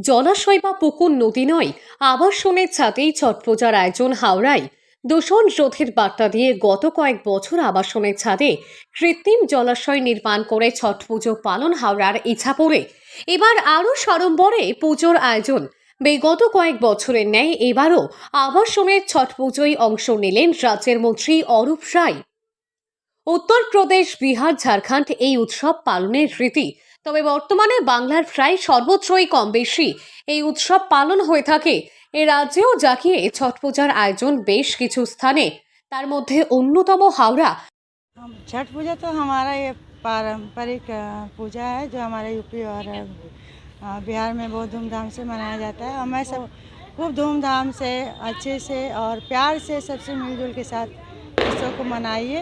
জলাশয় বা পুকুর নদী নয়, আবাসনের ছাদেই ছট পূজার আয়োজন হাওড়ায়। দূষণ রোধের বার্তা দিয়ে গত কয়েক বছর আবাসনের ছাদে কৃত্রিম জলাশয় নির্মাণ করে ছট পুজো পালন হাওড়ার ইছাপুরে। এবার আরও সড়ম্বরে পুজোর আয়োজন। বিগত কয়েক বছরের ন্যায় এবারও আবাসনের ছট পুজোয় অংশ নিলেন রাজ্যের মন্ত্রী অরূপ রায়। উত্তরপ্রদেশ, বিহার, ঝাড়খণ্ড এই উৎসব পালনের রীতি তবে বর্তমানে বাংলার প্রায় সর্বত্রই কম বেশি এই উৎসব পালন হয়ে থাকে এ রাজ্যেও জাকিয়ে ছট পূজার আয়োজন বেশ কিছু স্থানে তার মধ্যে অন্যতম হাওড়া हम छठ पूजा तो हमारा ये पारंपरिक अ, पूजा है जो हमारे यूपी और अ, बिहार में बहुत धूमधाम से मनाया जाता है हमें सब खूब धूमधाम से अच्छे से और प्यार से सबसे मिलजुल के साथ उत्सव को मनाइए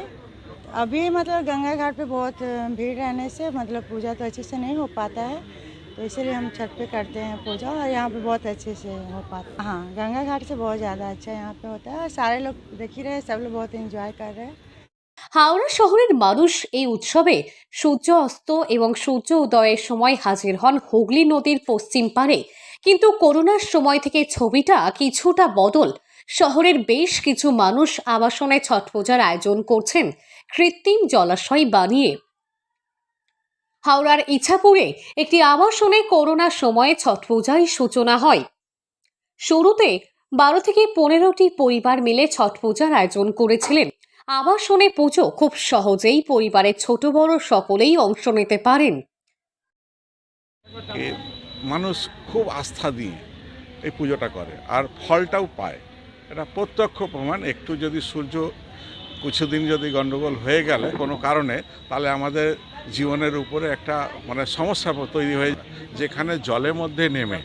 अभी मतलब गंगा घाट पे बहुत अ, भीड़ रहने से मतलब पूजा तो अच्छे से नहीं हो पाता है तो इसीलिए हम छठ पे करते हैं पूजा और यहाँ पे बहुत अच्छे से हो पाता है हाँ गंगा घाट से बहुत ज़्यादा अच्छा यहाँ पे होता है और सारे लोग देख ही रहे हैं सब लोग बहुत इंजॉय कर रहे हैं হাওড়া শহরের মানুষ এই উৎসবে সূর্য অস্ত এবং সূর্য উদয়ের সময় হাজির হন হুগলি নদীর পশ্চিম পারে কিন্তু করোনার সময় থেকে ছবিটা কিছুটা বদল শহরের বেশ কিছু মানুষ আবাসনে ছট পূজার আয়োজন করছেন। কৃত্রিম জলাশয় বানিয়ে। হাওড়ার ইছাপুরে একটি আবাসনে করোনার সময়ে ছট পূজায় সূচনা হয়। শুরুতে বারো থেকে পনেরোটি পরিবার মিলে ছট পূজার আয়োজন করেছিলেন। আবাসনে পুজো খুব সহজেই পরিবারের ছোট বড় সকলেই অংশ নিতে পারেন। মানুষ খুব আস্থা দিয়ে এই পুজোটা করে, আর ফলটাও পায়। এটা প্রত্যক্ষ প্রমাণ। একটু যদি সূর্য কিছুদিন যদি গণ্ডগোল হয়ে গেলে কোনো কারণে, তাহলে আমাদের জীবনের উপরে একটা মানে সমস্যা তৈরি হয়ে যেখানে জলের মধ্যে নেমে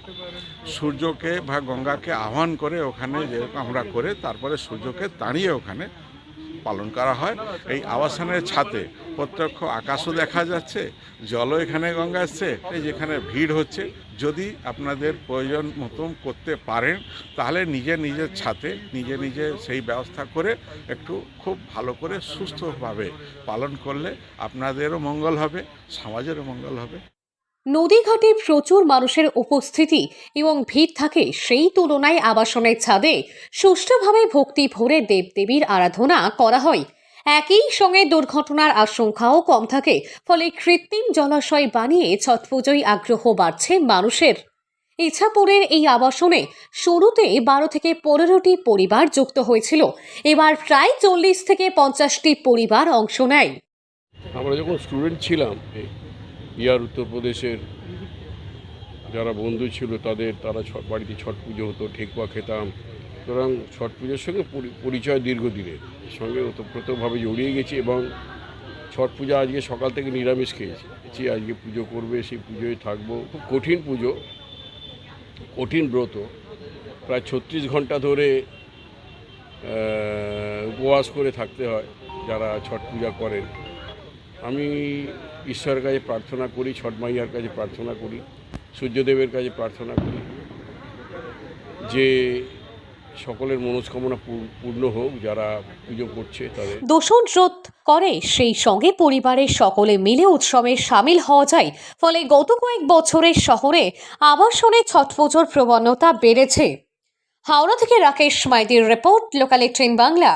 সূর্যকে বা গঙ্গাকে আহ্বান করে ওখানে যে আমরা করে, তারপরে সূর্যকে তাড়িয়ে ওখানে পালন করা হয়। এই আবাসনের ছাতে প্রত্যক্ষ আকাশও দেখা যাচ্ছে, জলও এখানে গঙ্গা আসছে এই যেখানে ভিড় হচ্ছে। যদি আপনাদের প্রয়োজন মতন করতে পারেন, তাহলে নিজে নিজের ছাতে নিজে নিজে সেই ব্যবস্থা করে একটু খুব ভালো করে সুস্থভাবে পালন করলে আপনাদেরও মঙ্গল হবে, সমাজেরও মঙ্গল হবে। নদীঘাটে প্রচুর মানুষের উপস্থিতি এবং ভিড় থাকে সেই তুলনায় আবাসনের ছাদে সুষ্ঠুভাবে ভক্তি ভরে দেবদেবীর আরাধনা করা হয়। একই সঙ্গে দুর্ঘটনার আশঙ্কাও কম থাকে, ফলে কৃত্রিম জলাশয় বানিয়ে ছট পুজোয় আগ্রহ বাড়ছে মানুষের। ইছাপুরের এই আবাসনে শুরুতে বারো থেকে পনেরোটি পরিবার যুক্ত হয়েছিল, এবার প্রায় চল্লিশ থেকে পঞ্চাশটি পরিবার অংশ নেয়। আমরা যখন স্টুডেন্ট ছিলাম বিহার উত্তরপ্রদেশের যারা বন্ধু ছিল তাদের তারা বাড়িতে ছট পুজো হতো ঠেকুয়া খেতাম। সুতরাং ছট পুজোর সঙ্গে পরি- পরিচয় দীর্ঘদিনের। সঙ্গে ওতপ্রোতভাবে জড়িয়ে গেছি এবং ছট পূজা আজকে সকাল থেকে নিরামিষ খেয়েছি। খেয়েছি, আজকে পুজো করবে সেই পুজোয় থাকব। খুব কঠিন পুজো কঠিন ব্রত। প্রায় ছত্রিশ ঘণ্টা ধরে উপবাস করে থাকতে হয় যারা ছট পূজা করেন। আমি ঈশ্বরের কাছে প্রার্থনা করি, ছট মাইয়ার কাছে প্রার্থনা করি, সূর্যদেবের কাছে প্রার্থনা করি, যে সকলের মনস্কামনা পূর্ণ হোক, যারা পুজো করছে তাদের। দূষণ রোধ করে, সেই সঙ্গে পরিবারের সকলে মিলে উৎসবে সামিল হওয়া যায়। ফলে গত কয়েক বছরের শহরে আবাসনে ছট পুজোর প্রবণতা বেড়েছে। হাওড়া থেকে রাকেশ মাইতির রিপোর্ট, লোকালে ট্রেন বাংলা।